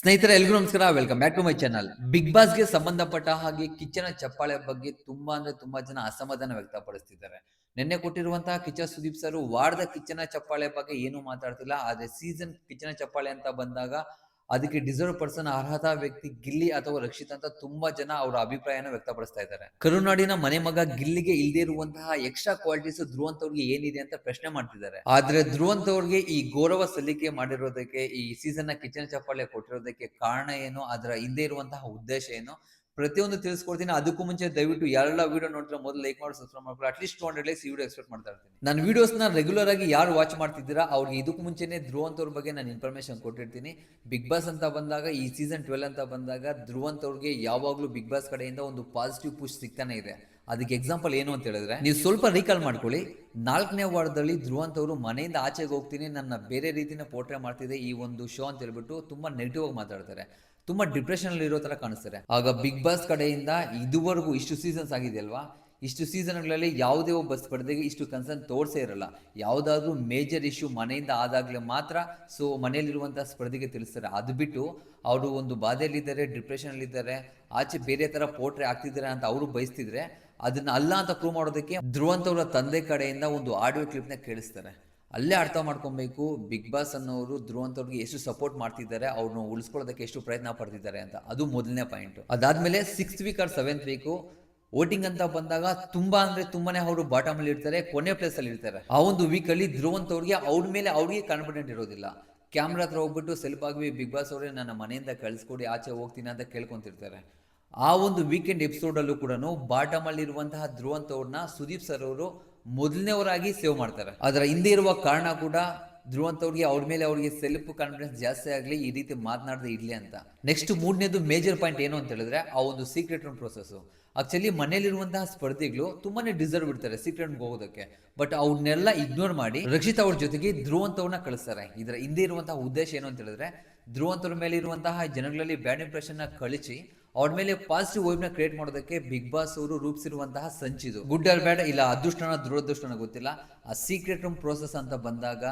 ಸ್ನೇಹಿತರೆ, ಎಲ್ರಿಗೂ ನಮಸ್ಕಾರ. Welcome back to my channel big ಬಾಸ್ಗೆ ಸಂಬಂಧಪಟ್ಟ ಹಾಗೆ ಕಿಚ್ಚನ ಚಪ್ಪಾಳೆ ಬಗ್ಗೆ ತುಂಬಾ ಅಂದ್ರೆ ತುಂಬಾ ಜನ ಅಸಮಾಧಾನ ವ್ಯಕ್ತಪಡಿಸ್ತಿದ್ದಾರೆ. ನಿನ್ನೆ ಕೊಟ್ಟಿರುವಂತಹ ಕಿಚ್ಚ ಸುದೀಪ್ ಸರ್ ವಾರದ ಕಿಚ್ಚನ ಚಪ್ಪಾಳೆ ಬಗ್ಗೆ ಏನು ಮಾತಾಡ್ತಿಲ್ಲ. ಆದ್ರೆ ಸೀಸನ್ ಕಿಚ್ಚನ ಚಪ್ಪಾಳೆ ಅಂತ ಬಂದಾಗ ಅದಕ್ಕೆ ಡಿಸರ್ವ್ ಪರ್ಸನ್ ಅರ್ಹತಾ ವ್ಯಕ್ತಿ ಗಿಲ್ಲಿ ಅಥವಾ ರಕ್ಷಿತ್ ಅಂತ ತುಂಬಾ ಜನ ಅವರ ಅಭಿಪ್ರಾಯನ ವ್ಯಕ್ತಪಡಿಸ್ತಾ ಇದ್ದಾರೆ. ಕರುನಾಡಿನ ಮನೆ ಮಗ ಗಿಲ್ಲಿಗೆ ಇಲ್ಲದೆ ಇರುವಂತಹ ಎಕ್ಸ್ಟ್ರಾ ಕ್ವಾಲಿಟೀಸ್ ಧ್ರುವಂತ್ ಅವ್ರಿಗೆ ಏನಿದೆ ಅಂತ ಪ್ರಶ್ನೆ ಮಾಡ್ತಿದ್ದಾರೆ. ಆದ್ರೆ ಧ್ರುವಂತ್ ಅವ್ರಿಗೆ ಈ ಗೌರವ ಸಲ್ಲಿಕೆ ಮಾಡಿರೋದಕ್ಕೆ, ಈ ಸೀಸನ್ನ ಕಿಚನ್ ಚಪ್ಪಾಳೆ ಕೊಟ್ಟಿರೋದಕ್ಕೆ ಕಾರಣ ಏನು, ಅದರ ಹಿಂದೆ ಇರುವಂತಹ ಉದ್ದೇಶ ಏನು ಪ್ರತಿಯೊಂದು ತಿಳಿಸ್ಕೊಡ್ತೀನಿ. ಅದಕ್ಕೂ ಮುಂಚೆ ದಯವಿಟ್ಟು ಎಲ್ಲ ವಿಡಿಯೋ ನೋಡ್ತಾರೆ ಮೊದಲು ಲೈಕ್ ಮಾಡಿ ಸಬ್ಸ್ಕ್ರೈಬ್ ಮಾಡ್ಕೊಳ್ಳಿ at least two hundred likes video expect ಮಾಡ್ತಾ ಇರ್ತೀನಿ. ನನ್ನ ವಿಡಿಯೋಸ್ನ ರೆಗ್ಯುಲರ್ ಆಗಿ ಯಾರು ವಾಚ್ ಮಾಡ್ತಿದ್ದೀರಾ, ಅವ್ರಿಗೆ ಇದಕ್ಕೂ ಮುಂಚೆನೆ ಧ್ರುವ ಅಂತವ್ರ ಬಗ್ಗೆ ನಾನು ಇನ್ಫಾರ್ಮೇಶನ್ ಕೊಟ್ಟಿರ್ತೀನಿ. ಬಿಗ್ ಬಾಸ್ ಅಂತ ಬಂದಾಗ, ಈ ಸೀಸನ್ ಟ್ವೆಲ್ ಅಂತ ಬಂದಾಗ ಧ್ರುವ ಅಂತವ್ರಿಗೆ ಯಾವಾಗಲೂ ಬಿಗ್ ಬಾಸ್ ಕಡೆಯಿಂದ ಒಂದು ಪಾಸಿಟಿವ್ ಪುಷ್ ಸಿಗ್ತಾನೆ ಇದೆ. ಅದಕ್ಕೆ ಎಕ್ಸಾಂಪಲ್ ಏನು ಅಂತ ಹೇಳಿದ್ರೆ, ನೀವು ಸ್ವಲ್ಪ ರೀಕಾಲ್ ಮಾಡ್ಕೊಳ್ಳಿ. ನಾಲ್ಕನೇ ವಾರದಲ್ಲಿ ಧ್ರುವಂತವರು ಮನೆಯಿಂದ ಆಚೆಗೆ ಹೋಗ್ತೀನಿ. ನನ್ನ ಬೇರೆ ರೀತಿನ ಪೋಟ್ರೆ ಮಾಡ್ತಿದೆ ಈ ಒಂದು ಶೋ ಅಂತ ಹೇಳ್ಬಿಟ್ಟು ತುಂಬಾ ನೆಗೆಟಿವ್ ಆಗಿ ಮಾತಾಡ್ತಾರೆ. ತುಂಬಾ ಡಿಪ್ರೆಷನ್ ಅಲ್ಲಿ ಇರೋ ತರ ಕಾಣಿಸ್ತಾರೆ ಆಗ ಬಿಗ್ ಬಾಸ್ ಕಡೆಯಿಂದ ಇದುವರೆಗೂ ಇಷ್ಟು ಸೀಸನ್ಸ್ ಆಗಿದೆ ಅಲ್ವಾ ಇಷ್ಟು ಸೀಸನ್ಗಳಲ್ಲಿ ಯಾವುದೇ ಒಬ್ಬ ಸ್ಪರ್ಧೆಗೆ ಇಷ್ಟು ಕನ್ಸರ್ನ್ ತೋರಿಸೇ ಇರಲ್ಲ. ಯಾವುದಾದ್ರೂ ಮೇಜರ್ ಇಶ್ಯೂ ಮನೆಯಿಂದ ಆದಾಗಲೇ ಮಾತ್ರ ಸೊ ಮನೆಯಲ್ಲಿರುವಂತಹ ಸ್ಪರ್ಧೆಗೆ ತಿಳಿಸ್ತಾರೆ. ಅದು ಬಿಟ್ಟು ಅವರು ಒಂದು ಬಾಧೆಯಲ್ಲಿದ್ದಾರೆ ಡಿಪ್ರೆಷನ್ ಆಚೆ ಬೇರೆ ತರ ಪೋಟ್ರೆ ಆಗ್ತಿದ್ದಾರೆ ಅಂತ ಅವರು ಬಯಸ್ತಿದ್ರೆ ಅದನ್ನ ಅಲ್ಲ ಅಂತ ಪ್ರೂವ್ ಮಾಡೋದಕ್ಕೆ ಧ್ರುವಂತವರ ತಂದೆ ಕಡೆಯಿಂದ ಒಂದು ಆಡಿಯೋ ಕ್ಲಿಪ್ನ ಕೇಳಿಸ್ತಾರೆ. ಅಲ್ಲೇ ಅರ್ಥ ಮಾಡ್ಕೊಬೇಕು. ಬಿಗ್ ಬಾಸ್ ಅನ್ನೋರು ಧ್ರುವಂತವ್ರಿಗೆ ಎಷ್ಟು ಸಪೋರ್ಟ್ ಮಾಡ್ತಿದ್ದಾರೆ ಅವ್ರನ್ನ ಉಳಿಸ್ಕೊಳ್ಳೋದಕ್ಕೆ ಎಷ್ಟು ಪ್ರಯತ್ನ ಪಡ್ತಿದ್ದಾರೆ ಅಂತ. ಅದು ಮೊದಲನೇ ಪಾಯಿಂಟ್ ಅದಾದ್ಮೇಲೆ six week or seventh week voting ಅಂತ ಬಂದಾಗ ತುಂಬಾ ಅಂದ್ರೆ ತುಂಬಾನೇ ಅವರು ಬಾಟಮ್ ಅಲ್ಲಿ ಇರ್ತಾರೆ, ಕೊನೆ ಪ್ಲೇಸ್ ಅಲ್ಲಿ ಇರ್ತಾರೆ. ಆ ಒಂದು ವೀಕ್ ಅಲ್ಲಿ ಧ್ರುವಂತವ್ರಿಗೆ ಅವ್ರ ಮೇಲೆ ಅವ್ರಿಗೆ ಕಾನ್ಫಿಡೆಂಟ್ ಇರೋದಿಲ್ಲ. ಕ್ಯಾಮ್ರಾ ಹತ್ರ ಹೋಗ್ಬಿಟ್ಟು ಸೆಲ್ಫ್ ಬಿಗ್ ಬಾಸ್ ಅವರೇ ನನ್ನ ಮನೆಯಿಂದ ಕಳಿಸ್ಕೊಡಿ, ಆಚೆ ಹೋಗ್ತೀನಿ ಅಂತ ಕೇಳ್ಕೊಂತಿರ್ತಾರೆ. ಆ ಒಂದು ವೀಕೆಂಡ್ ಎಪಿಸೋಡಲ್ಲೂ ಕೂಡ ಬಾಟಮ್ ಅಲ್ಲಿ ಇರುವಂತಹ ಧ್ರುವಂತ್ ಅವ್ರನ್ನ ಸುದೀಪ್ ಸರ್ ಅವರು ಮೊದಲನೇವರಾಗಿ ಸೇವ್ ಮಾಡ್ತಾರೆ. ಅದರ ಹಿಂದೆ ಇರುವ ಕಾರಣ ಕೂಡ ಧ್ರುವಂತವ್ರಿಗೆ ಅವ್ರ ಮೇಲೆ ಅವ್ರಿಗೆ ಸೆಲ್ಫ್ ಕಾನ್ಫಿಡೆನ್ಸ್ ಜಾಸ್ತಿ ಆಗಲಿ, ಈ ರೀತಿ ಮಾತನಾಡದೆ ಇರಲಿ ಅಂತ. ನೆಕ್ಸ್ಟ್ ಮೂರನೇದು ಮೇಜರ್ ಪಾಯಿಂಟ್ ಏನು ಅಂತ ಹೇಳಿದ್ರೆ, ಆ ಒಂದು ಸೀಕ್ರೆಟ್ ರೂಮ್ ಪ್ರೊಸೆಸ್ ಆಕ್ಚುಲಿ ಮನೆಯಲ್ಲಿರುವಂತಹ ಸ್ಪರ್ಧಿಗಳು ತುಂಬಾನೇ ಡಿಸರ್ವ್ ಇಡ್ತಾರೆ ಸೀಕ್ರೆಟ್ ಹೋಗೋದಕ್ಕೆ. ಬಟ್ ಅವ್ರನ್ನೆಲ್ಲ ಇಗ್ನೋರ್ ಮಾಡಿ ರಕ್ಷಿತ್ ಅವ್ರ ಜೊತೆಗೆ ಧ್ರುವಂತವನ್ನ ಕಳಿಸ್ತಾರೆ. ಇದರ ಹಿಂದೆ ಇರುವಂತಹ ಉದ್ದೇಶ ಏನು ಅಂತ ಹೇಳಿದ್ರೆ ಧ್ರುವಂತರ ಮೇಲೆ ಇರುವಂತಹ ಜನಗಳಲ್ಲಿ ಬ್ಯಾಡ್ ಇಂಪ್ರೆಷನ್ನ ಕಳಿಸಿ ಅವ್ರ ಮೇಲೆ ಪಾಸಿಟಿವ್ನ ಕ್ರಿಯೇಟ್ ಮಾಡೋದಕ್ಕೆ ಬಿಗ್ ಬಾಸ್ ಅವರು ರೂಪಿಸಿರುವಂತಹ ಸಂಚಿದು ಗುಡ್ ಆರ್ ಬ್ಯಾಡ್ ಇಲ್ಲ, ಅದೃಷ್ಟನ, ದುರದೃಷ್ಟನ ಗೊತ್ತಿಲ್ಲ. ಆ ಸೀಕ್ರೆಟ್ ರೂಮ್ ಪ್ರೋಸೆಸ್ ಅಂತ ಬಂದಾಗ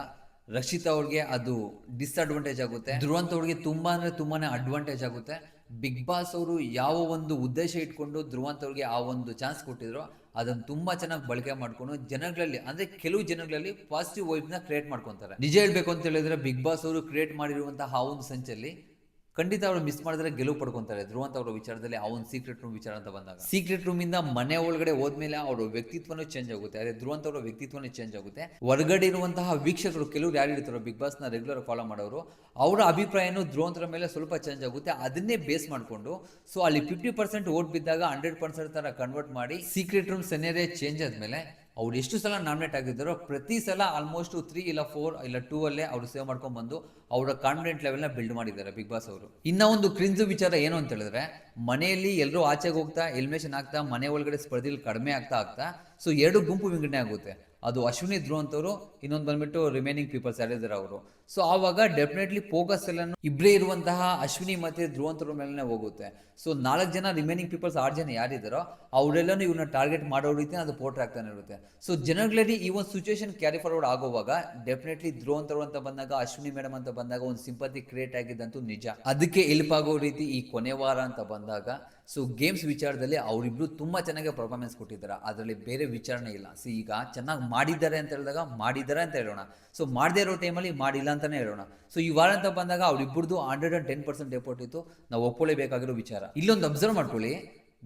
ರಕ್ಷಿತಾ ಅವ್ರಿಗೆ ಅದು ಡಿಸ್ಅಡ್ವಾಂಟೇಜ್ ಆಗುತ್ತೆ. ಧ್ರುವಂತ ಅವ್ರಿಗೆ ತುಂಬಾ ಅಂದ್ರೆ ತುಂಬಾನೇ ಅಡ್ವಾಂಟೇಜ್ ಆಗುತ್ತೆ. ಬಿಗ್ ಬಾಸ್ ಅವರು ಯಾವ ಒಂದು ಉದ್ದೇಶ ಇಟ್ಕೊಂಡು ಧ್ರುವಂತ ಅವ್ರಿಗೆ ಆ ಒಂದು ಚಾನ್ಸ್ ಕೊಟ್ಟಿದ್ರು ಅದನ್ನ ತುಂಬಾ ಚೆನ್ನಾಗಿ ಬಳಕೆ ಮಾಡ್ಕೊಂಡು ಜನಗಳಲ್ಲಿ, ಅಂದ್ರೆ ಕೆಲವು ಜನಗಳಲ್ಲಿ ಪಾಸಿಟಿವ್ ವೈಬ್ನ ಕ್ರಿಯೇಟ್ ಮಾಡ್ಕೊಂತಾರೆ. ನಿಜ ಹೇಳ್ಬೇಕು ಅಂತ ಹೇಳಿದ್ರೆ ಬಿಗ್ ಬಾಸ್ ಅವರು ಕ್ರಿಯೇಟ್ ಮಾಡಿರುವಂತಹ ಆ ಒಂದು ಸಂಚಲ್ಲಿ ಖಂಡಿತ ಅವರು ಮಿಸ್ ಮಾಡಿದ್ರೆ ಗೆಲುವು ಪಡ್ಕೊತಾರೆ. ಧ್ರುವ ಅಂತ ಅವರ ವಿಚಾರದಲ್ಲಿ ಆ ಸೀಕ್ರೆಟ್ ರೂಮ್ ವಿಚಾರ ಅಂತ ಬಂದಾಗ. ಸೀಕ್ರೆಟ್ ರೂಮ್ ಇಂದ ಮನೆ ಒಳಗಡೆ ಹೋದ್ಮೇಲೆ ಅವರ ವ್ಯಕ್ತಿತ್ವನೂ ಚೇಂಜ್ ಆಗುತ್ತೆ. ಅದೇ ಧ್ರುವಂತ್ ಅವರ ವ್ಯಕ್ತಿತ್ವನೇ ಚೇಂಜ್ ಆಗುತ್ತೆ. ಹೊರಗಡೆ ಇರುವಂತಹ ವೀಕ್ಷಕರು, ಕೆಲವರು ಯಾರು ಇರ್ತಾರೋ ಬಿಗ್ ಬಾಸ್ನ ರೆಗ್ಯುಲರ್ ಫಾಲೋ ಮಾಡೋರು, ಅವರ ಅಭಿಪ್ರಾಯನೂ ಧ್ರುವಂತರ ಮೇಲೆ ಸ್ವಲ್ಪ ಚೇಂಜ್ ಆಗುತ್ತೆ. ಅದನ್ನೇ ಬೇಸ್ ಮಾಡಿಕೊಂಡು ಸೊ ಅಲ್ಲಿ ಫಿಫ್ಟಿ ಪರ್ಸೆಂಟ್ ಓಟ್ ಬಿದ್ದಾಗ ಹಂಡ್ರೆಡ್ ಪರ್ಸೆಂಟ್ ತರ ಕನ್ವರ್ಟ್ ಮಾಡಿ ಸೀಕ್ರೆಟ್ ರೂಮ್ ಸೆನೆರೇ ಚೇಂಜ್ ಆದ್ಮೇಲೆ ಅವ್ರು ಎಷ್ಟು ಸಲ ನಾಮಿನೇಟ್ ಆಗಿದ್ದಾರೋ ಪ್ರತಿ ಸಲ ಆಲ್ಮೋಸ್ಟ್ ತ್ರೀ ಇಲ್ಲ ಫೋರ್ ಇಲ್ಲ ಟೂ ಅಲ್ಲೇ ಅವರು ಸೇವ್ ಮಾಡ್ಕೊಂಡು ಬಂದು ಅವರ ಕಾನ್ಫಿಡೆಂಟ್ ಲೆವೆಲ್ನ ಬಿಲ್ಡ್ ಮಾಡಿದ್ದಾರೆ ಬಿಗ್ ಬಾಸ್ ಅವರು. ಇನ್ನ ಒಂದು ಕ್ರಿಂಜು ವಿಚಾರ ಏನು ಅಂತ ಹೇಳಿದ್ರೆ, ಮನೆಯಲ್ಲಿ ಎಲ್ಲರೂ ಆಚೆಗೆ ಹೋಗ್ತಾ ಎಲಿಮಿನೇಷನ್ ಆಗ್ತಾ, ಮನೆ ಒಳಗಡೆ ಸ್ಪರ್ಧೆಯಲ್ಲಿ ಕಡಿಮೆ ಆಗ್ತಾ ಆಗ್ತಾ ಸೊ ಎರಡು ಗುಂಪು ವಿಂಗಡಣೆ ಆಗುತ್ತೆ. ಅದು ಅಶ್ವಿನಿ ಧ್ರುವ ಅಂತವರು, ಇನ್ನೊಂದು ಬಂದ್ಬಿಟ್ಟು ರಿಮೈನಿಂಗ್ ಪೀಪಲ್ಸ್ ಯಾರಿದ್ದಾರೆ ಅವರು. ಸೊ ಆವಾಗ ಡೆಫಿನೆಟ್ಲಿ ಫೋಕಸ್ ಎಲ್ಲ ಇಬ್ಬರೇ ಇರುವಂತಹ ಅಶ್ವಿನಿ ಮತ್ತೆ ಧ್ರುವಂತರ ಮೇಲೆ ಹೋಗುತ್ತೆ. ಸೊ ನಾಲ್ಕು ಜನ ರಿಮೈನಿಂಗ್ ಪೀಪಲ್ಸ್ ಆರು ಜನ ಯಾರಿದ್ದಾರೋ ಅವರೆಲ್ಲಾನು ಇವ್ನ ಟಾರ್ಗೆಟ್ ಮಾಡೋ ರೀತಿ ಅದು ಪೋರ್ಟ್ರ್ ಆಗ್ತಾನೆ ಇರುತ್ತೆ. ಸೊ ಜನಗಳಲ್ಲಿ ಈ ಒಂದು ಸಿಚುವೇಶನ್ ಕ್ಯಾರಿ ಫಾರ್ವರ್ಡ್ ಆಗುವಾಗ ಡೆಫಿನೆಟ್ಲಿ ಧ್ರುವಂತರು ಅಂತ ಬಂದಾಗ, ಅಶ್ವಿನಿ ಮೇಡಮ್ ಅಂತ ಬಂದಾಗ ಒಂದು ಸಿಂಪತಿ ಕ್ರಿಯೇಟ್ ಆಗಿದ್ದಂತೂ ನಿಜ. ಅದಕ್ಕೆ ಹೆಲ್ಪ್ ಆಗೋ ರೀತಿ ಈ ಕೊನೆ ವಾರ ಅಂತ ಬಂದಾಗ ಸೊ ಗೇಮ್ಸ್ ವಿಚಾರದಲ್ಲಿ ಅವರಿಬ್ರು ತುಂಬಾ ಚೆನ್ನಾಗಿ ಪರ್ಫಾರ್ಮೆನ್ಸ್ ಕೊಟ್ಟಿದ್ದಾರೆ. ಅದರಲ್ಲಿ ಬೇರೆ ವಿಚಾರಣೆ ಇಲ್ಲ. ಸೊ ಈಗ ಚೆನ್ನಾಗಿ ಮಾಡಿದ್ದಾರೆ ಅಂತ ಹೇಳಿದಾಗ ಮಾಡಿದ್ದಾರೆ ಅಂತ ಹೇಳೋಣ. ಸೊ ಮಾಡದೇ ಇರೋ ಟೈಮಲ್ಲಿ ಮಾಡಿಲ್ಲ ಅಂತಲೇ ಹೇಳೋಣ. ಸೊ ಈ ವಾರ ಅಂತ ಬಂದಾಗ ಅವ್ರಿಬ್ಬರದು hundred and ten percent effort ಇತ್ತು. ನಾವು ಒಪ್ಕೊಳ್ಳೇಬೇಕಾಗಿರೋ ವಿಚಾರ. ಇಲ್ಲೊಂದು ಅಬ್ಸರ್ವ್ ಮಾಡ್ಕೊಳ್ಳಿ.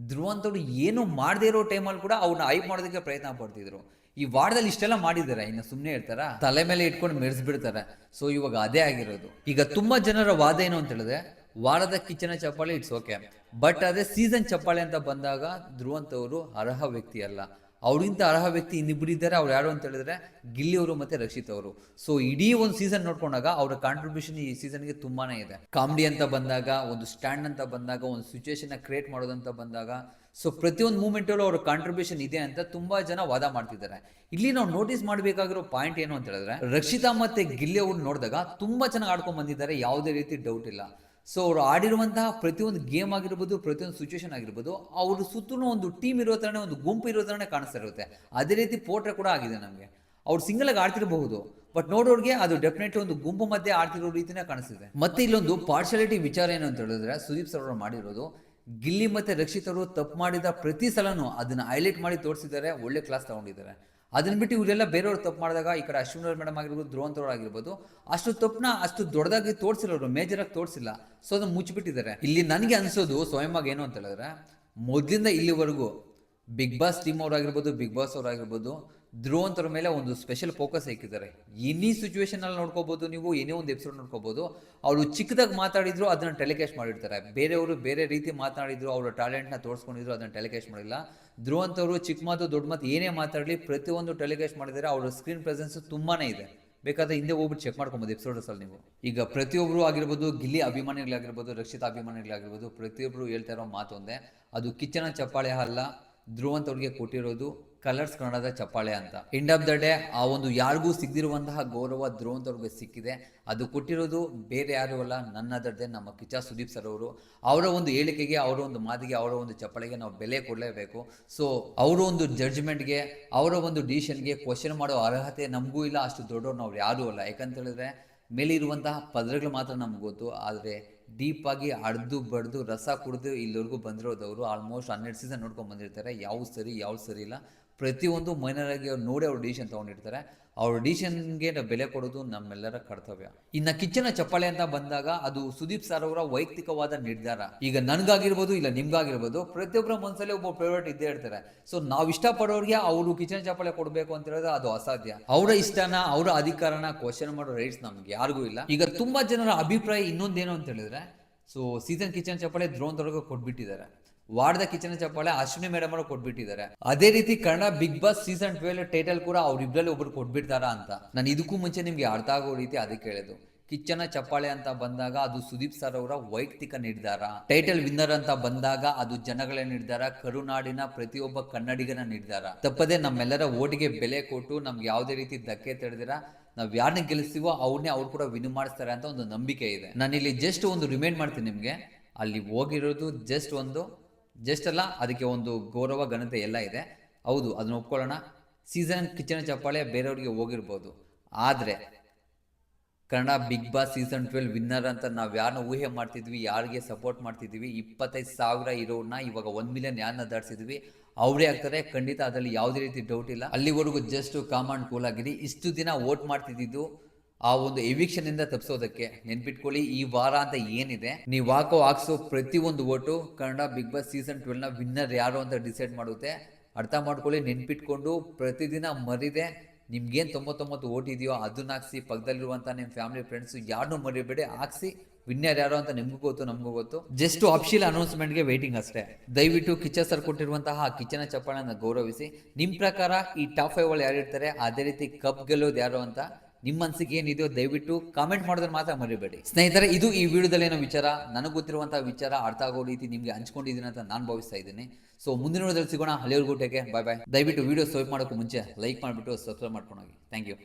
ಧ್ರುವಂತವ್ರು ಏನು ಮಾಡದೇ ಇರೋ ಟೈಮಲ್ಲಿ ಕೂಡ ಅವ್ರನ್ನ ಐಪ್ ಮಾಡೋದಕ್ಕೆ ಪ್ರಯತ್ನ ಪಡ್ತಿದ್ರು. ಈ ವಾರದಲ್ಲಿ ಇಷ್ಟೆಲ್ಲ ಮಾಡಿದ್ದಾರೆ. ಇನ್ನು ಸುಮ್ಮನೆ ಇರ್ತಾರ ತಲೆ ಮೇಲೆ ಇಟ್ಕೊಂಡು ಮೆರೆಸ್ಬಿಡ್ತಾರೆ. ಸೊ ಇವಾಗ ಅದೇ ಆಗಿರೋದು. ಈಗ ತುಂಬಾ ಜನರ ವಾದ ಏನು ಅಂತ ಹೇಳಿದ್ರೆ, ವಾರದ ಕಿಚನ ಚಪ್ಪಾಳೆ ಇಟ್ಸ್ ಓಕೆ ಬಟ್ ಅದೇ ಸೀಸನ್ ಚಪ್ಪಾಳೆ ಅಂತ ಬಂದಾಗ ಧ್ರುವಂತವರು ಅರ್ಹ ವ್ಯಕ್ತಿ ಅಲ್ಲ. ಅವ್ರಿಗಿಂತ ಅರ್ಹ ವ್ಯಕ್ತಿ ಇನ್ನಿಬ್ರು ಇದ್ದಾರೆ, ಅವ್ರು ಯಾರು ಅಂತ ಹೇಳಿದ್ರೆ ಗಿಲ್ಲಿ ಅವರು ಮತ್ತೆ ರಕ್ಷಿತ್ ಅವರು. ಸೊ ಇಡೀ ಒಂದು ಸೀಸನ್ ನೋಡ್ಕೊಂಡಾಗ ಅವರ ಕಾಂಟ್ರಿಬ್ಯೂಷನ್ ಈ ಸೀಸನ್ಗೆ ತುಂಬಾನೇ ಇದೆ. ಕಾಮಿಡಿ ಅಂತ ಬಂದಾಗ, ಒಂದು ಸ್ಟ್ಯಾಂಡ್ ಅಂತ ಬಂದಾಗ, ಒಂದು ಸಿಚುವೇಶನ್ ಕ್ರಿಯೇಟ್ ಮಾಡೋದಂತ ಬಂದಾಗ ಸೊ ಪ್ರತಿಯೊಂದು ಮೂಮೆಂಟಲ್ಲೂ ಅವ್ರ ಕಾಂಟ್ರಿಬ್ಯೂಷನ್ ಇದೆ ಅಂತ ತುಂಬಾ ಜನ ವಾದ ಮಾಡ್ತಿದ್ದಾರೆ. ಇಲ್ಲಿ ನಾವು ನೋಟಿಸ್ ಮಾಡಬೇಕಾಗಿರೋ ಪಾಯಿಂಟ್ ಏನು ಅಂತ ಹೇಳಿದ್ರೆ, ರಕ್ಷಿತಾ ಮತ್ತೆ ಗಿಲ್ಲಿ ಅವ್ರು ನೋಡಿದಾಗ ತುಂಬಾ ಚೆನ್ನಾಗಿ ಆಡ್ಕೊಂಡ್ ಬಂದಿದ್ದಾರೆ, ಯಾವುದೇ ರೀತಿ ಡೌಟ್ ಇಲ್ಲ. ಸೊ ಅವರು ಆಡಿರುವಂತಹ ಪ್ರತಿಯೊಂದು ಗೇಮ್ ಆಗಿರ್ಬೋದು, ಪ್ರತಿಯೊಂದು ಸಿಚುವೇಶನ್ ಆಗಿರ್ಬೋದು, ಅವ್ರ ಸುತ್ತಲೂ ಒಂದು ಟೀಮ್ ಇರೋ ಥರನೇ, ಒಂದು ಗುಂಪು ಇರೋ ಥರನೇ ಕಾಣಿಸ್ತಾ ಇರುತ್ತೆ. ಅದೇ ರೀತಿ ಪೋಟ್ರೆ ಕೂಡ ಆಗಿದೆ ನಮಗೆ. ಅವ್ರು ಸಿಂಗಲ್ ಆಗಿ ಆಡ್ತಿರಬಹುದು ಬಟ್ ನೋಡೋರಿಗೆ ಅದು ಡೆಫಿನೆಟ್ಲಿ ಒಂದು ಗುಂಪು ಮಧ್ಯೆ ಆಡ್ತಿರೋ ರೀತಿನೇ ಕಾಣಿಸ್ತಿದೆ. ಮತ್ತೆ ಇಲ್ಲೊಂದು ಪಾರ್ಶಾಲಿಟಿ ವಿಚಾರ ಏನು ಅಂತ ಹೇಳಿದ್ರೆ, ಸುದೀಪ್ ಸರ್ ಅವರು ಮಾಡಿರೋದು, ಗಿಲ್ಲಿ ಮತ್ತೆ ರಕ್ಷಿತ್ ಅವರು ತಪ್ಪು ಮಾಡಿದ ಪ್ರತಿ ಸಲನೂ ಅದನ್ನ ಹೈಲೈಟ್ ಮಾಡಿ ತೋರಿಸಿದ್ದಾರೆ, ಒಳ್ಳೆ ಕ್ಲಾಸ್ ತಗೊಂಡಿದ್ದಾರೆ. ಅದನ್ನ ಬಿಟ್ಟು ಇವರೆಲ್ಲ ಬೇರೆಯವ್ರು ತಪ್ಪು ಮಾಡಿದಾಗ ಈ ಕಡೆ ಅಶ್ವಿನ್ ಅವ್ರ ಮೇಡಮ್ ಆಗಿರ್ಬೋದು, ಧ್ರುವಂತ್ ಅವ್ರು ಆಗಿರ್ಬೋದು, ಅಷ್ಟು ತಪ್ಪನ್ನ ಅಷ್ಟು ದೊಡ್ಡದಾಗಿ ತೋರಿಸಿಲ್ಲ ಅವರು ಮೇಜರ್ ಆಗಿ ತೋರಿಸಿಲ್ಲ. ಸೊ ಅದನ್ನ ಮುಚ್ಚಿಬಿಟ್ಟಿದ್ದಾರೆ. ಇಲ್ಲಿ ನನಗೆ ಅನ್ಸೋದು ಸ್ವಯಂವಾಗಿ ಏನು ಅಂತ ಹೇಳಿದ್ರೆ, ಮೊದಲಿಂದ ಇಲ್ಲಿವರೆಗೂ ಬಿಗ್ ಬಾಸ್ ಟೀಮ್ ಅವರಾಗಿರ್ಬೋದು ಬಿಗ್ ಬಾಸ್ ಅವರಾಗಿರ್ಬೋದು ಧ್ರುವಂತರ ಮೇಲೆ ಒಂದು ಸ್ಪೆಷಲ್ ಫೋಕಸ್ ಹಾಕಿದ್ದಾರೆ. ಎನಿ ಸಿಚುವೇಶನ್ ಅಲ್ಲಿ ನೋಡ್ಕೋಬಹುದು ನೀವು ಏನೇ ಒಂದು ಎಪಿಸೋಡ್ ನೋಡ್ಕೋಬಹುದು ಅವರು ಚಿಕ್ಕದಾಗಿ ಮಾತಾಡಿದ್ರು ಅದನ್ನ ಟೆಲಿಕಾಸ್ಟ್ ಮಾಡಿರ್ತಾರೆ. ಬೇರೆಯವರು ಬೇರೆ ರೀತಿ ಮಾತಾಡಿದ್ರು, ಅವರ ಟ್ಯಾಲೆಂಟ್ನ ತೋರಿಸ್ಕೊಂಡಿದ್ರು ಅದನ್ನ ಟೆಲಿಕಾಸ್ಟ್ ಮಾಡಿಲ್ಲ. ಧ್ರುವಂತವರು ಚಿಕ್ಕ ಮಾತು ದೊಡ್ಡ ಮಾತು ಏನೇ ಮಾತಾಡಲಿ, ಪ್ರತಿಯೊಂದು ಟೆಲಿಕಾಸ್ಟ್ ಮಾಡಿದ್ದಾರೆ ಅವರ ಸ್ಕ್ರೀನ್ ಪ್ರೆಸೆನ್ಸ್ ತುಂಬಾನೇ ಇದೆ. ಬೇಕಾದ್ರೆ ಹಿಂದೆ ಹೋಗ್ಬಿಟ್ಟು ಚೆಕ್ ಮಾಡ್ಕೊಬೋದು ಎಪಿಸೋಡ್ಸ್ ಅಲ್ಲಿ ನೀವು. ಈಗ ಪ್ರತಿಯೊಬ್ಬರು ಆಗಿರ್ಬೋದು, ಗಿಲ್ಲಿ ಅಭಿಮಾನಿಗಳಾಗಿರ್ಬೋದು, ರಕ್ಷಿತ ಅಭಿಮಾನಿಗಳಾಗಿರ್ಬೋದು ಪ್ರತಿಯೊಬ್ಬರು ಹೇಳ್ತಾ ಇರೋ ಮಾತು ಒಂದೇ. ಅದು ಕಿಚ್ಚನ ಚಪ್ಪಾಳೆ ಅಲ್ಲ ಧ್ರುವಂತವ್ರಿಗೆ ಕೊಟ್ಟಿರೋದು. ಕಲರ್ಸ್ ಕನ್ನಡದ ಚಪ್ಪಾಳೆ ಅಂತ. ಎಂಡ್ ಆಫ್ ದ ಡೇ ಆ ಒಂದು ಯಾರಿಗೂ ಸಿಗದಿರುವಂತಹ ಗೌರವ ಧ್ರುವಂತ್ ಅವ್ರಿಗೆ ಸಿಕ್ಕಿದೆ. ಅದು ಕೊಟ್ಟಿರೋದು ಬೇರೆ ಯಾರು ಅಲ್ಲ ನನ್ನದರದೇ ನಮ್ಮ ಕಿಚ್ಚ ಸುದೀಪ್ ಸರ್ ಅವರು. ಅವರ ಒಂದು ಹೇಳಿಕೆಗೆ, ಅವರ ಒಂದು ಮಾತಿಗೆ, ಅವರ ಒಂದು ಚಪ್ಪಾಳೆಗೆ ನಾವು ಬೆಲೆ ಕೊಡಲೇಬೇಕು. ಸೊ ಅವರ ಒಂದು ಜಡ್ಜ್ಮೆಂಟ್ಗೆ ಅವರ ಒಂದು ಡಿಸಿಷನ್ಗೆ ಕ್ವಶನ್ ಮಾಡೋ ಅರ್ಹತೆ ನಮಗೂ ಇಲ್ಲ, ಅಷ್ಟು ದೊಡ್ಡವ್ರು ನಾವು ಯಾರೂ ಅಲ್ಲ. ಯಾಕಂತ ಹೇಳಿದ್ರೆ, ಮೇಲಿರುವಂತಹ ಪದರಗಳು ಮಾತ್ರ ನಮ್ಗೆ ಗೊತ್ತು. ಆದರೆ ಡೀಪಾಗಿ ಅಡ್ದು ಬಡ್ದು ರಸ ಕುಡಿದು ಇಲ್ಲಿವರೆಗೂ ಬಂದಿರೋದವರು ಆಲ್ಮೋಸ್ಟ್ ಹನ್ನೆರಡು ಸೀಸನ್ ನೋಡ್ಕೊಂಡು ಬಂದಿರ್ತಾರೆ. ಯಾವ್ದು ಸರಿ ಯಾವ್ದು ಸರಿ ಇಲ್ಲ. ಪ್ರತಿಯೊಂದು ಮೈನರ್ ಆಗಿ ಅವ್ರು ನೋಡಿ ಅವ್ರು ಡಿಸಿಷನ್ ತೊಗೊಂಡಿರ್ತಾರೆ. ಅವ್ರ ಡಿಸಿಷನ್ಗೆ ಬೆಲೆ ಕೊಡೋದು ನಮ್ಮೆಲ್ಲರ ಕರ್ತವ್ಯ. ಇನ್ನ ಕಿಚ್ಚನ ಚಪ್ಪಾಳೆ ಅಂತ ಬಂದಾಗ ಅದು ಸುದೀಪ್ ಸರ್ ಅವರ ವೈಯಕ್ತಿಕವಾದ ನಿರ್ಧಾರ. ಈಗ ನನ್ಗಾಗಿರ್ಬೋದು ಇಲ್ಲ ನಿಮ್ಗಾಗಿರ್ಬೋದು, ಪ್ರತಿಯೊಬ್ಬರ ಮನಸ್ಸಲ್ಲಿ ಒಬ್ಬ ಫೇವ್ರೇಟ್ ಇದ್ದೇ ಇರ್ತಾರೆ. ಸೊ ನಾವು ಇಷ್ಟಪಡೋರಿಗೆ ಅವರು ಕಿಚನ್ ಚಪ್ಪಾಳೆ ಕೊಡಬೇಕು ಅಂತ ಹೇಳಿದ್ರೆ ಅದು ಅಸಾಧ್ಯ. ಅವರ ಇಷ್ಟನ, ಅವರ ಅಧಿಕಾರನ ಕ್ವಶನ್ ಮಾಡೋ ರೈಟ್ಸ್ ನಮ್ಗೆ ಯಾರಿಗೂ ಇಲ್ಲ. ಈಗ ತುಂಬಾ ಜನರ ಅಭಿಪ್ರಾಯ ಇನ್ನೊಂದೇನು ಅಂತ ಹೇಳಿದ್ರೆ ಸೊ ಸೀಸನ್ ಕಿಚನ್ ಚಪ್ಪಾಳೆ ದ್ರೋಣದೊಳಗೆ ಕೊಟ್ಬಿಟ್ಟಿದ್ದಾರೆ. ವಾರ್ದ ಕಿಚನ್ ಚಪ್ಪಾಳೆ ಅಶ್ವಿನಿ ಮೇಡಮ್ ಅವರು ಕೊಟ್ಬಿಟ್ಟಿದ್ದಾರೆ. ಅದೇ ರೀತಿ Kannada big boss season twelve title ಕೂಡ ಅವ್ರಿಬ್ರಲ್ಲಿ ಒಬ್ರು ಕೊಟ್ಬಿಡ್ತಾರಾ ಅಂತ. ನಾನು ಇದಕ್ಕೂ ಮುಂಚೆ ನಿಮ್ಗೆ ಅರ್ಥ ಆಗೋ ರೀತಿ ಅದಕ್ಕೆ ಹೇಳಿದ್ದು ಕಿಚ್ಚನ ಚಪ್ಪಾಳೆ ಅಂತ ಬಂದಾಗ ಅದು ಸುದೀಪ್ ಸರ್ ಅವರ ವೈಯಕ್ತಿಕ ನಿರ್ಧಾರ. ಟೈಟಲ್ ವಿನ್ನರ್ ಅಂತ ಬಂದಾಗ ಅದು ಜನಗಳ ನಿರ್ಧಾರ, ಕರುನಾಡಿನ ಪ್ರತಿಯೊಬ್ಬ ಕನ್ನಡಿಗನ ನಿರ್ಧಾರ. ತಪ್ಪದೆ ನಮ್ಮೆಲ್ಲರ ಓಟಿಗೆ ಬೆಲೆ ಕೊಟ್ಟು ನಮ್ಗೆ ಯಾವುದೇ ರೀತಿ ಧಕ್ಕೆ ತಡೆದಿರ, ನಾವ್ ಯಾರನ್ನ ಗೆಲ್ಲಿಸ್ತೀವೋ ಅವ್ರನ್ನೇ ಅವ್ರು ಕೂಡ ವಿನ್ ಮಾಡಿಸ್ತಾರೆ ಅಂತ ಒಂದು ನಂಬಿಕೆ ಇದೆ. ನಾನು ಇಲ್ಲಿ ಜಸ್ಟ್ ಒಂದು ರಿಮೈಂಡ್ ಮಾಡ್ತೀನಿ ನಿಮ್ಗೆ. ಅಲ್ಲಿ ಹೋಗಿರೋದು ಜಸ್ಟ್ ಒಂದು ಜಸ್ಟ್ ಅಲ್ಲ ಅದಕ್ಕೆ ಒಂದು ಗೌರವ, ಘನತೆ ಎಲ್ಲ ಇದೆ. ಹೌದು, ಅದನ್ನ ಒಪ್ಕೊಳ್ಳೋಣ. ಸೀಸನ್ ಕಿಚನ್ ಚಪ್ಪಾಳೆ ಬೇರೆಯವ್ರಿಗೆ ಹೋಗಿರ್ಬೋದು. ಆದರೆ Kannada big boss season twelve winner ಅಂತ ನಾವು ಯಾರನ್ನ ಊಹೆ ಮಾಡ್ತಿದ್ವಿ, ಯಾರಿಗೆ ಸಪೋರ್ಟ್ ಮಾಡ್ತಿದ್ವಿ, ಇಪ್ಪತ್ತೈದು ಸಾವಿರ ಇರೋನ್ನ ಇವಾಗ ಒಂದು ಮಿಲಿಯನ್ ಯಾರನ್ನ ದಾಟಿಸಿದ್ವಿ. ಅವರೇ ಆಗ್ತಾರೆ, ಖಂಡಿತ ಅದರಲ್ಲಿ ಯಾವುದೇ ರೀತಿ ಡೌಟ್ ಇಲ್ಲ. ಅಲ್ಲಿವರೆಗೂ ಜಸ್ಟ್ ಕಾಮಂಡ್ ಕೂಲ್ ಆಗಿರಿ. ಇಷ್ಟು ದಿನ ವೋಟ್ ಮಾಡ್ತಿದ್ದು ಆ ಒಂದು ಎವಿಕ್ಷನ್ ಇಂದ ತಪ್ಪಿಸೋದಕ್ಕೆ ನೆನ್ಪಿಟ್ಕೊಳ್ಳಿ, ಈ ವಾರ ಅಂತ ಏನಿದೆ, ನೀವು ಹಾಕೋ ಹಾಕ್ಸೋ ಪ್ರತಿಯೊಂದು vote Kannada big boss season ಟ್ವೆಲ್ನ winner ಯಾರು ಅಂತ ಡಿಸೈಡ್ ಮಾಡುತ್ತೆ. ಅರ್ಥ ಮಾಡ್ಕೊಳ್ಳಿ, ನೆನ್ಪಿಟ್ಕೊಂಡು ಪ್ರತಿದಿನ ಮರಿದೆ, ನಿಮ್ಗೇನು ತೊಂಬತ್ತೊಂಬತ್ತು ಓಟ್ ಇದೆಯೋ ಅದನ್ನ ಹಾಕ್ಸಿ, ಪಕ್ಕದಲ್ಲಿರುವಂಥ ನಿಮ್ಮ ಫ್ಯಾಮಿಲಿ ಫ್ರೆಂಡ್ಸ್ ಯಾರನ್ನೂ ಮರಿಬೇಡಿ, ಹಾಕ್ಸಿ, ವಿನ್ನರ್ ಯಾರು ಅಂತ ನಿಮ್ಗೂ ಗೊತ್ತು, ನಮಗೂ ಗೊತ್ತು. ಜಸ್ಟ್ ಅಫಿಷಿಯಲ್ ಅನೌನ್ಸ್ಮೆಂಟ್ಗೆ ವೇಟಿಂಗ್ ಅಷ್ಟೇ. ದಯವಿಟ್ಟು ಕಿಚನ್ ಸರ್ ಕೊಟ್ಟಿರುವಂತಹ ಕಿಚನ ಚಪ್ಪಾಳನ್ನ ಗೌರವಿಸಿ. ನಿಮ್ಮ ಪ್ರಕಾರ ಈ ಟಾಪ್ ಫೈವ್ ಅಲ್ಲಿ ಯಾರು ಇರ್ತಾರೆ ಅದೇ ರೀತಿ ಕಪ್ ಗೆಲ್ಲೋದು ಯಾರು ಅಂತ? ನಿಮ್ಮ ಮನಸ್ಸಿಗೆ ಏನಿದೆಯೋ ದಯವಿಟ್ಟು ಕಾಮೆಂಟ್ ಮಾಡೋದನ್ನ ಮಾತ್ರ ಮರಿಬೇಡಿ. ಸ್ನೇಹಿತರೆ, ಇದು ಈ ವಿಡಿಯೋದಲ್ಲಿ ಏನೋ ವಿಚಾರ, ನನಗೆ ಗೊತ್ತಿರುವಂತಹ ವಿಚಾರ ಅರ್ಥ ಆಗೋ ರೀತಿ ನಿಮಗೆ ಹಂಚ್ಕೊಂಡಿದ್ದೀನಿ ಅಂತ ನಾನು ಭಾವಿಸ್ತಾ ಇದ್ದೀನಿ. ಸೊ ಮುಂದಿನ ವಿಡಿಯೋದಲ್ಲಿ ಸಿಗೋಣ. ಹಳೆಯವ್ರಿಗೂ ಟೇಕೆ ಬಾಯ್ ಬಾಯ್ ದಯವಿಟ್ಟು ವಿಡಿಯೋ ಸ್ವೈಪ್ ಮಾಡೋಕ್ಕೂ ಮುಂಚೆ ಲೈಕ್ ಮಾಡಿಬಿಟ್ಟು ಸಬ್ಸ್ಕ್ರೈಬ್ ಮಾಡ್ಕೊಂಡು ಹೋಗಿ ಥ್ಯಾಂಕ್ ಯು